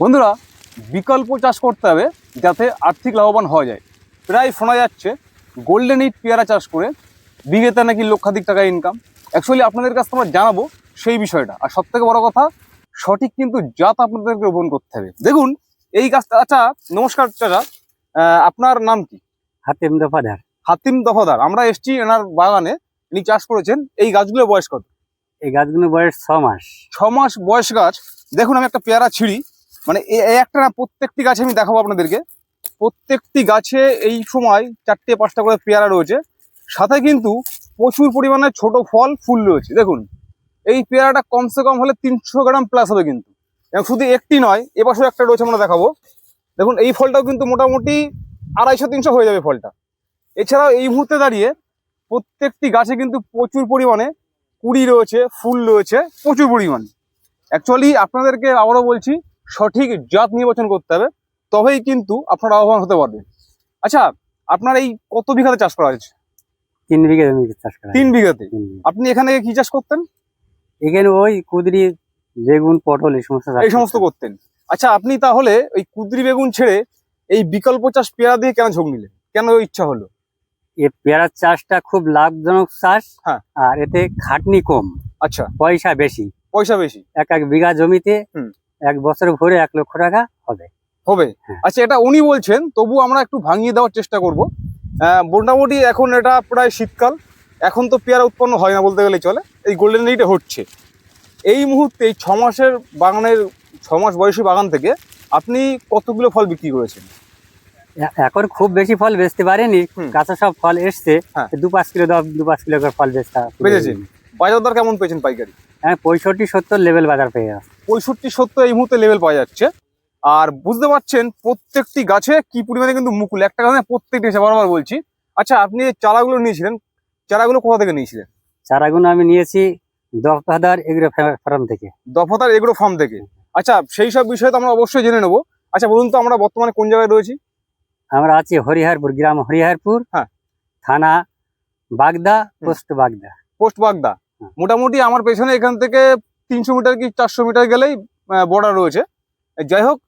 বন্ধুরা বিকল্প চাষ করতে হবে যাতে আর্থিক লাভবান হওয়া যায়। প্রায় শোনা যাচ্ছে গোল্ডেন ইট পেয়ারা চাষ করে বিঘেতে নাকি লক্ষাধিক টাকা ইনকাম অ্যাকচুয়ালি আপনাদের কাছে আমরা জানাব সেই বিষয়টা। আর সব থেকে বড় কথা সঠিক কিন্তু জাত আপনাদেরকে রোপণ করতে হবে। দেখুন এই গাছটা আচ্ছা নমস্কার চাচা। আপনার নাম কি? হাতিম দফাদার। হাতিম দফাদার। আমরা এসছি এনার বাগানে। ইনি চাষ করেছেন। এই গাছগুলোর বয়স কত? এই গাছগুলো বয়স ছ মাস। ছ মাস বয়স গাছ। দেখুন আমি একটা পেয়ারা ছিঁড়ি। মানে একটা না, প্রত্যেকটি গাছে আমি দেখাবো আপনাদেরকে। প্রত্যেকটি গাছে এই সময় চারটে পাঁচটা করে পেয়ারা রয়েছে। সাথে কিন্তু প্রচুর পরিমাণে ছোট ফল, ফুল রয়েছে। দেখুন, এই পেয়ারাটা কমসে কম হলে তিনশো গ্রাম প্লাস হবে কিন্তু। এবং শুধু একটি নয় এবছর একটা রয়েছে আমরা দেখাবো। দেখুন, এই ফলটাও কিন্তু মোটামুটি আড়াইশো, তিনশো হয়ে যাবে ফলটা। এছাড়াও এই মুহূর্তে দাঁড়িয়ে প্রত্যেকটি গাছে কিন্তু প্রচুর পরিমাণে কুড়ি রয়েছে, ফুল রয়েছে, প্রচুর পরিমাণে। অ্যাকচুয়ালি আপনাদেরকে আবারও বলছি সঠিক জাত নির্বাচন করতে হবে তবেই কিন্তু আপনারা লাভবান হতে পারবেন। আচ্ছা আপনার এই কত বিঘাতে চাষ করা হয়েছে? তিন বিঘে জমি চাষ করা তিন বিঘাতে। আপনি এখানে কি চাষ করতেন? এখানে ওই কুদরি বেগুন পটল এই সমস্ত এই সমস্ত করতেন। আচ্ছা আপনি তাহলে ওই কুদরি বেগুন ছেড়ে এই বিকল্প চাষ পেয়ারা দিয়ে কেন ঝোঁক নিলেন? কেন ইচ্ছা হলো? এই পেয়ারার চাষটা খুব লাভজনক চাষ হ্যাঁ। আর এতে খাটনি কম। আচ্ছা। পয়সা বেশি। পয়সা বেশি। এক এক বিঘা জমিতে। এক বছর ভরে এক লক্ষ টাকা হবে হবে হ্যাঁ। আচ্ছা এটা উনি বলছেন তবু আমরা একটু ভাঙিয়ে দেওয়ার চেষ্টা করব মোটামুটি এখন এটা প্রায় শীতকাল এখন তো পেয়ারা উৎপন্ন হয় না বলতে গেলে চলে এই গোল্ডেন এইটা হচ্ছে এই মুহূর্তে এই মাসের বাগানের মাস বয়সী বাগান থেকে আপনি কতগুলো ফল বিক্রি করেছেন এখন খুব বেশি ফল বেচতে পারেনি। কাঁচা সব ফল এসছে হ্যাঁ। দু পাঁচ কিলো দু পাঁচ কিলো করে ফল বেচতে বেচেছেন? বাজার দর কেমন পেয়েছেন পাইকারি হ্যাঁ পঁয়ষট্টি সত্তর লেভেল বাজার পেয়ে যাচ্ছে। পঁয়ষট্টি সত্তর এই মুহূর্তে লেভেল পাওয়া যাচ্ছে। আর বুঝতে পারছেন প্রত্যেকটি গাছে কি পরিমাণে কিন্তু মুকুল একটা গাছে প্রত্যেকটি গাছে বারবার বলছি। আচ্ছা আপনি যে চারাগুলো নিয়েছিলেন চারাগুলো কোথা থেকে নিয়েছিলেন? চারাগুলো আমি নিয়েছি দফাদার এগুলো ফার্ম থেকে। দফাদার এগ্রো ফার্ম থেকে। আচ্ছা সেই সব বিষয়ে তো আমরা অবশ্যই জেনে নেব। আচ্ছা বলুন তো আমরা বর্তমানে কোন জায়গায় রয়েছি? আমরা আছি হরিহরপুর গ্রাম হরিহরপুর। হ্যাঁ। থানা বাগদা পোস্ট বাগদা। পোস্ট বাগদা। মোটামুটি আমার পেছনে এখান থেকে তিনশো মিটার কি চারশো মিটার গেলেই বর্ডার রয়েছে। যাই হোক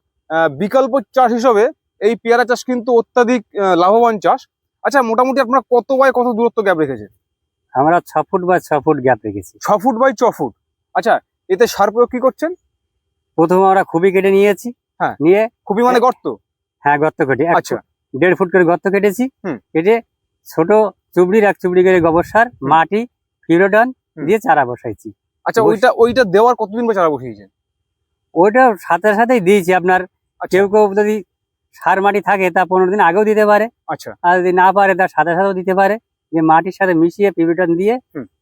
বিকল্প চাষ হিসেবে এই পেয়ারা চাষ কিন্তু অত্যাধিক লাভবান চাষ। আচ্ছা মোটামুটি আপনারা কত বাই কত দূরত্ব গ্যাপ রেখেছেন? আমরা ছ ফুট বা ছ ফুট গ্যাপ রেখেছি। ছ ফুট বাই ছ ফুট। আচ্ছা এতে সার প্রয়োগ কি করছেন? প্রথমে আমরা খুবই কেটে নিয়েছি। হ্যাঁ। নিয়ে খুবই মানে গর্ত? হ্যাঁ গর্ত কেটে আচ্ছা। দেড় ফুট করে গর্ত কেটেছি। কেটে ছোট চুবড়ির এক চুবড়ি করে গোবর সার মাটি ফিরোডন। দিয়ে চারা বসাইছি। আচ্ছা ওইটা ওইটা দেওয়ার কতদিন পর চারা বসিয়েছেন? ওইটা সাথে সাথেই দিয়েছি আপনার। আচ্ছা। কেউ কেউ যদি সার মাটি থাকে তা পনেরো দিন আগেও দিতে পারে। আচ্ছা। আর যদি না পারে তার সাথে সাথেও দিতে পারে। যে মাটির সাথে মিশিয়ে পিভিটন দিয়ে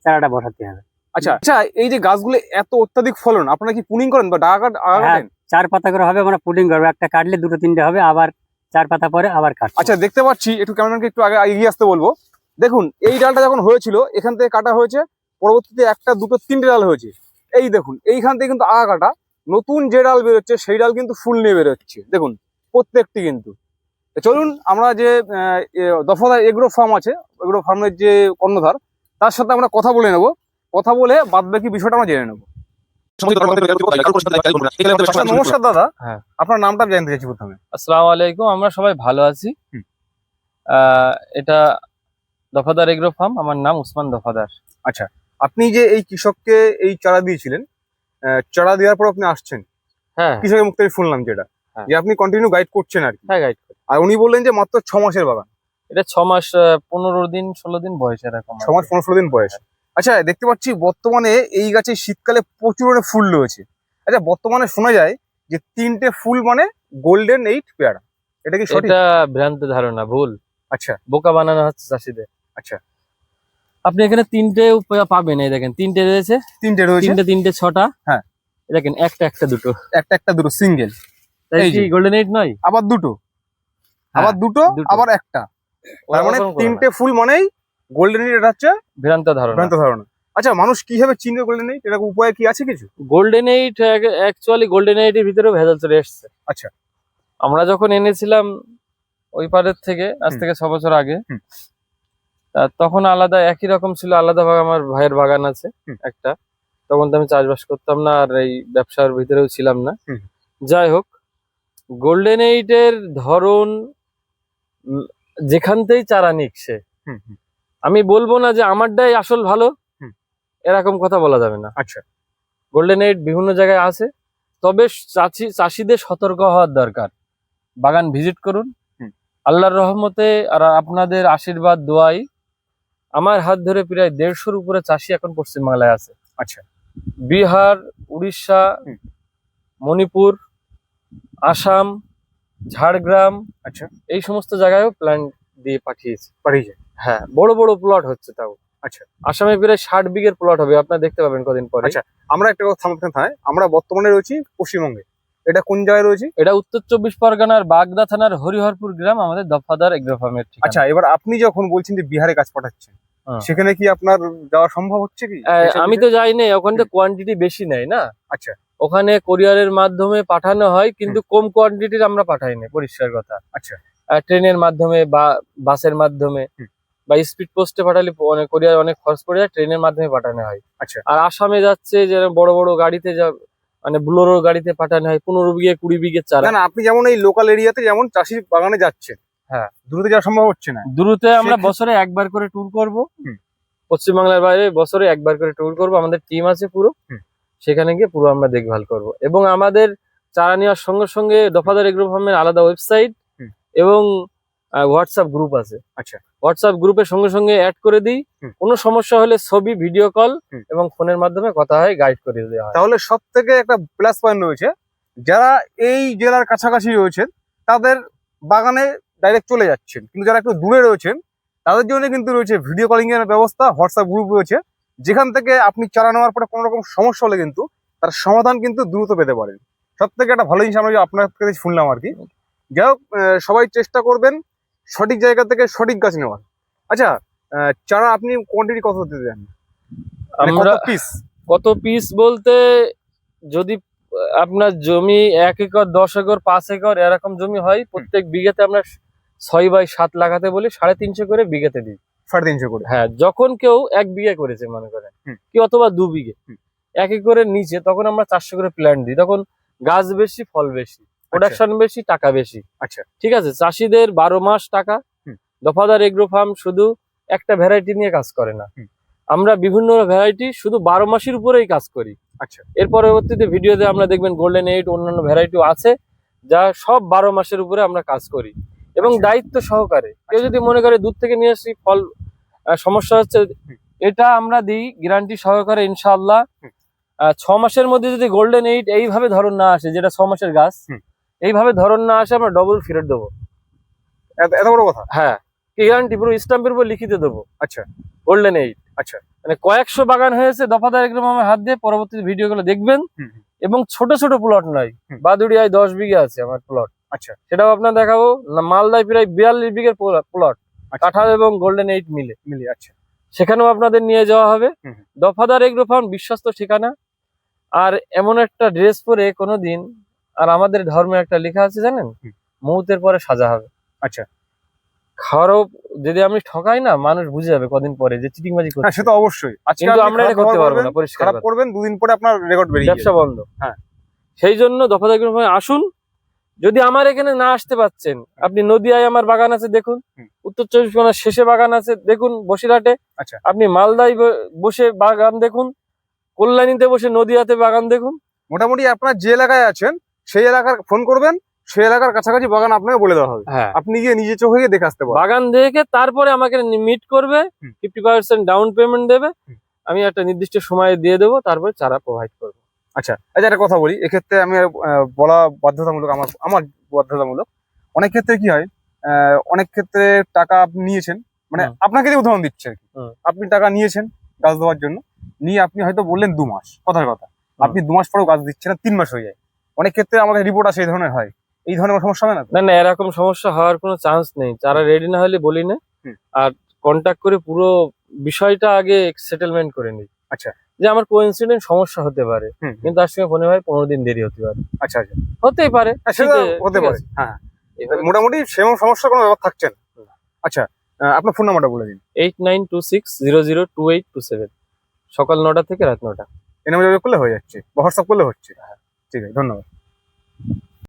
চারাটা বসাতে হবে। আচ্ছা আচ্ছা এই যে গাছগুলো এত অত্যাধিক ফলন আপনারা কি পুনিং করেন বা ডাগা কাট হ্যাঁ। চার পাতা করে হবে আমরা পুডিং করব। একটা কাটলে দুটো তিনটে হবে আবার চার পাতা পরে আবার কাটবো আচ্ছা দেখতে পাচ্ছি একটু ক্যামেরাম্যানকে একটু আগে এগিয়ে আসতে বলব। দেখুন এই ডালটা যখন হয়েছিল এখান থেকে কাটা হয়েছে পরবর্তীতে একটা দুটো তিনটে ডাল হয়েছে। এই দেখুন এইখান থেকে কিন্তু আগা কাটা নতুন যে ডাল বেরোচ্ছে সেই ডাল কিন্তু ফুল নিয়ে বেরোচ্ছে। দেখুন প্রত্যেকটি কিন্তু। চলুন আমরা যে আহ, দফাদার এগ্রো ফার্ম আছে এগ্রো ফার্মের যে কর্ণধার তার সাথে আমরা কথা বলে নেব। কথা বলে বাদ বাকি বিষয়টা আমরা জেনে নেব। আচ্ছা, নমস্কার দাদা। হ্যাঁ। আপনার নামটা জানতে চাইছি প্রথমে। আসসালামু আলাইকুম আমরা সবাই ভালো আছি। আহ, এটা দফাদার এগ্রো ফার্ম আমার নাম উসমান দফাদার। আপনি যে এই কৃষককে এই চারা দিয়েছিলেন চারা দেওয়ার পর আপনি আসছেন। হ্যাঁ। কৃষকের মুখ থেকে শুনলাম যেটা হ্যাঁ। যে আপনি কন্টিনিউ গাইড করছেন আর কি। হ্যাঁ গাইড আর উনি বললেন যে মাত্র ছ মাসের বাগান। এটা ছ মাস পনেরো দিন ষোলো দিন বয়স এরকম ছ মাস পনেরো ষোলো দিন বয়স। আচ্ছা দেখতে পাচ্ছি বর্তমানে এই গাছে শীতকালে প্রচুর ফুল রয়েছে। আচ্ছা বর্তমানে শোনা যায় যে তিনটে ফুল মানে গোল্ডেন এইট পেয়ারা। এটা কি সঠিক? এটা ভ্রান্ত ধারণা ভুল। আচ্ছা। বোকা বানানো হচ্ছে চাষিদের। আচ্ছা। আপনি এখানে তিনটে উপায় পাবেন এই দেখেন তিনটে রয়েছে। তিনটে রয়েছে। তিনটে তিনটে ছটা। হ্যাঁ। দেখেন একটা একটা দুটো। একটা একটা দুটো সিঙ্গেল গোল্ডেন এইট নয়? আবার দুটো। আবার দুটো। আবার একটা। তার মানে। তিনটে ফুল মানেই গোল্ডেন এইট এটা হচ্ছে ভ্রান্ত ধারণা। ভ্রান্ত ধারণা। আচ্ছা মানুষ কীভাবে চিনবে গোল্ডেন এইট এরকম উপায় কি আছে কিছু? গোল্ডেন এইট অ্যাকচুয়ালি গোল্ডেন এইটের ভিতরেও ভেজাল চলে এসছে। আচ্ছা। আমরা যখন এনেছিলাম ওই পারের থেকে আজ থেকে ছ বছর আগে তখন আলাদা একই রকম ছিল আলাদা ভাগ আমার ভাইয়ের বাগান আছে একটা। তখন তো আমি চাষবাস করতাম না আর এই ব্যবসার ভিতরেও ছিলাম না। যাই হোক গোল্ডেন এইটের ধরন যেখানতেই চারা হুম। আমি বলব না যে আমারটাই আসল ভালো এরকম কথা বলা যাবে না। আচ্ছা। গোল্ডেন এইট বিভিন্ন জায়গায় আছে তবে চাষি চাষিদের সতর্ক হওয়ার দরকার। বাগান ভিজিট করুন। আল্লাহর রহমতে আর আপনাদের আশীর্বাদ দোয়াই আমার হাত ধরে প্রায় দেড়শোর উপরে চাষি এখন পশ্চিমবাংলায় আছে। আচ্ছা। বিহার উড়িষ্যা মণিপুর আসাম ঝাড়গ্রাম আচ্ছা। এই সমস্ত জায়গায়ও প্ল্যান দিয়ে পাঠিয়েছে। পাঠিয়েছে হ্যাঁ বড় বড় প্লট হচ্ছে তাও। আচ্ছা। আসামে প্রায় ষাট বিঘের প্লট হবে আপনারা দেখতে পাবেন কদিন পরে। আচ্ছা আমরা একটা কথা থামতে আমরা বর্তমানে রয়েছি পশ্চিমবঙ্গে। এটা কোন জায়গায় রয়েছে? এটা উত্তর চব্বিশ পরগনার বাগদা থানার হরিহরপুর গ্রাম আমাদের দফাদার এগ্রো ফার্মের। আচ্ছা এবার আপনি যখন বলছেন যে বিহারে কাজ পাঠাচ্ছেন হ্যাঁ। সেখানে কি আপনার যাওয়া সম্ভব হচ্ছে কি? আমি তো যাই না ওখানে তো কোয়ান্টিটি বেশি নেয় না। আচ্ছা। ওখানে কোরিয়ারের মাধ্যমে পাঠানো হয় কিন্তু কম কোয়ান্টিটির আমরা পাঠাই না পরিষ্কার কথা। আচ্ছা। ট্রেনের মাধ্যমে বা বাসের মাধ্যমে বা স্পিড পোস্টে পাঠালে অনেক কোরিয়ার অনেক খরচ পড়ে যায় ট্রেনের মাধ্যমে পাঠানো হয়। আচ্ছা। আর আসামে যাচ্ছে যে বড় বড় গাড়িতে যা মানে বুলোরো গাড়িতে পাঠানো হয় পনেরো বিঘে কুড়ি বিঘে চারা। না আপনি যেমন এই লোকাল এরিয়াতে যেমন চাষির বাগানে যাচ্ছেন হ্যাঁ। দূরতে যাওয়া সম্ভব হচ্ছে না। দূরতে আমরা বছরে একবার করে ট্যুর করব। পশ্চিমবাংলার বাইরে বছরে একবার করে ট্যুর করব। আমাদের টিম আছে পুরো। সেখানে গিয়ে পুরো আমরা দেখভাল করব। এবং আমাদের চারা নেওয়ার সঙ্গে সঙ্গে দফাদার এগ্রো ফার্মের আলাদা ওয়েবসাইট এবং হোয়াটসঅ্যাপ গ্রুপ আছে। আচ্ছা। হোয়াটসঅ্যাপ গ্রুপের সঙ্গে সঙ্গে অ্যাড করে দিই। কোনো সমস্যা হলে ছবি ভিডিও কল। এবং ফোনের মাধ্যমে কথা হয় গাইড করে দেওয়া হয়। তাহলে সব থেকে একটা প্লাস পয়েন্ট রয়েছে যারা এই জেলার কাছাকাছি রয়েছেন তাদের বাগানে ডাইরেক্ট চলে যাচ্ছেন। কিন্তু যারা একটু দূরে রয়েছেন তাদের জন্য কিন্তু রয়েছে ভিডিও কলিং এর ব্যবস্থা হোয়াটসঅ্যাপ গ্রুপ রয়েছে। যেখান থেকে আপনি চারা নেওয়ার পরে কোনো রকম সমস্যা হলে কিন্তু তার সমাধান কিন্তু দ্রুত পেতে পারেন। সব থেকে একটা ভালো জিনিস আমরা আপনার কাছে শুনলাম আর কি। যাই হোক সবাই চেষ্টা করবেন সঠিক জায়গা থেকে সঠিক গাছ নেওয়ার আচ্ছা চারা আপনি কোয়ান্টিটি কত দিতে দেন? আমরা পিস কত পিস বলতে যদি আপনার জমি এক একর দশ একর পাঁচ একর এরকম জমি হয় প্রত্যেক বিঘাতে আমরা ছয় বাই সাত লাগাতে বলি সাড়ে তিনশো করে বিঘাতে দিই। সাড়ে তিনশো করে। হ্যাঁ যখন কেউ এক বিঘা করেছে মনে করেন। কি অথবা দু বিঘে এক একরের নিচে তখন আমরা চারশো করে প্ল্যান্ট দিই তখন গাছ বেশি ফল বেশি। প্রোডাকশন বেশি টাকা বেশি। আচ্ছা। ঠিক আছে? চাষিদের বারো মাস টাকা দফাদার এগ্রো ফার্ম শুধু একটা ভ্যারাইটি নিয়ে কাজ করে না। আমরা বিভিন্ন ভ্যারাইটি শুধু বারো মাসের উপরেই কাজ করি। আচ্ছা। এর পরবর্তীতে ভিডিওতে আমরা দেখবেন গোল্ডেন এইট অন্যান্য ভ্যারাইটিও আছে যা সব বারো মাসের উপরে আমরা কাজ করি। এবং আচ্ছা। দায়িত্ব সহকারে। কেউ যদি মনে করে দূর থেকে নিয়ে আসি ফল সমস্যা হচ্ছে এটা আমরা দিই গ্যারান্টি সহকারে ইনশাল্লাহ ছ মাসের মধ্যে যদি গোল্ডেন এইট এইভাবে ধরন না আসে যেটা ছ মাসের গাছ। এইভাবে ধরন না আসে আমরা ডবল ফেরত দেবো। এত বড় কথা? হ্যাঁ গ্যারান্টি পুরো স্টাম্পের উপর লিখিতে দেবো। আচ্ছা। গোল্ডেন এইট আচ্ছা। মানে কয়েকশো বাগান হয়েছে দফাদার এগুলো আমার হাত দিয়ে পরবর্তী ভিডিওগুলো দেখবেন। হুম, হুম। এবং ছোট ছোট প্লট নয় বাদুড়িয়ায় দশ বিঘা আছে আমার প্লট আচ্ছা। সেটাও আপনার দেখাবো। মালদায় প্রায় বিয়াল্লিশ বিঘের প্লট আচ্ছা। কাঁঠাল এবং গোল্ডেন এইট মিলে। মিলে আচ্ছা। সেখানেও আপনাদের নিয়ে যাওয়া হবে। দফাদার এগ্রো ফার্ম বিশ্বস্ত ঠিকানা। আর এমন একটা ড্রেস পরে কোনোদিন আর আমাদের ধর্মে একটা লেখা আছে জানেন। মুহূর্তের পরে সাজা হবে। আচ্ছা। খাওয়ারও যদি আমি ঠকাই না মানুষ বুঝে যাবে কদিন পরে যে চিটিংবাজি হ্যাঁ করছে। সে তো অবশ্যই। কিন্তু আমরা এটা করতে পারব না পরিষ্কার খারাপ করবেন দুদিন পরে আপনার রেকর্ড বেরিয়ে ব্যবসা বন্ধ। হ্যাঁ। সেই জন্য দফাদার এগ্রো আসুন। যদি আমার এখানে না আসতে পাচ্ছেন আপনি নদিয়ায় আমার বাগান আছে দেখুন। উত্তর চব্বিশ পরগনার শেষে বাগান আছে দেখুন বসিরহাটে। আচ্ছা। আপনি মালদায় বসে বাগান দেখুন। কল্যাণীতে বসে নদিয়াতে বাগান দেখুন। মোটামুটি আপনার যে এলাকায় আছেন সেই এলাকার ফোন করবেন সেই এলাকার কাছাকাছি বাগান আপনাকে বলে দেওয়া হবে। হ্যাঁ। আপনি গিয়ে নিজে চোখে গিয়ে দেখে আসতে পারবেন বাগান দেখে তারপরে আমাকে মিট করবে ফিফটি পার্সেন্ট ডাউন পেমেন্ট দেবে। আমি একটা নির্দিষ্ট সময় দিয়ে দেবো তারপরে চারা প্রোভাইড করব। আচ্ছা আচ্ছা একটা কথা বলি এক্ষেত্রে আমি বলা বাধ্যতামূলক আমার আমার বাধ্যতামূলক। অনেক ক্ষেত্রে কি হয় আহ, অনেক ক্ষেত্রে টাকা আপনি নিয়েছেন মানে আপনাকে যে উদাহরণ দিচ্ছে আর কি। আপনি টাকা নিয়েছেন গাছ দেওয়ার জন্য নিয়ে আপনি হয়তো বললেন দু মাস কথার কথা। আপনি দু মাস পরেও গাছ দিচ্ছেন না তিন মাস হয়ে যায়। অনেক ক্ষেত্রে আমাদের রিপোর্ট আসে এই ধরনের হয়। এই ধরনের কোনো সমস্যা হয় না না না এরকম সমস্যা হওয়ার কোনো চান্স নেই। চারা রেডি না হলে বলি না। আর কন্ট্যাক্ট করে পুরো বিষয়টা আগে সেটেলমেন্ট করে নিই। আচ্ছা। যে আমার কোইন্সিডেন্ট সমস্যা হতে পারে। কিন্তু তার সঙ্গে মনে হয় পনেরো দিন দেরি হতে পারে। আচ্ছা আচ্ছা। হতেই পারে। হ্যাঁ, হতে পারে। হ্যাঁ মোটামুটি সেরকম সমস্যা কোনো ব্যাপার থাকছে না। আচ্ছা আপনার ফোন নাম্বারটা বলে দিন। Eight nine two six zero zero two eight two seven সকাল নটা থেকে রাত নটা। এই নাম্বার করলে হয়ে যাচ্ছে। হোয়াটসঅ্যাপ করলে হচ্ছে। ঠিক আছে ধন্যবাদ।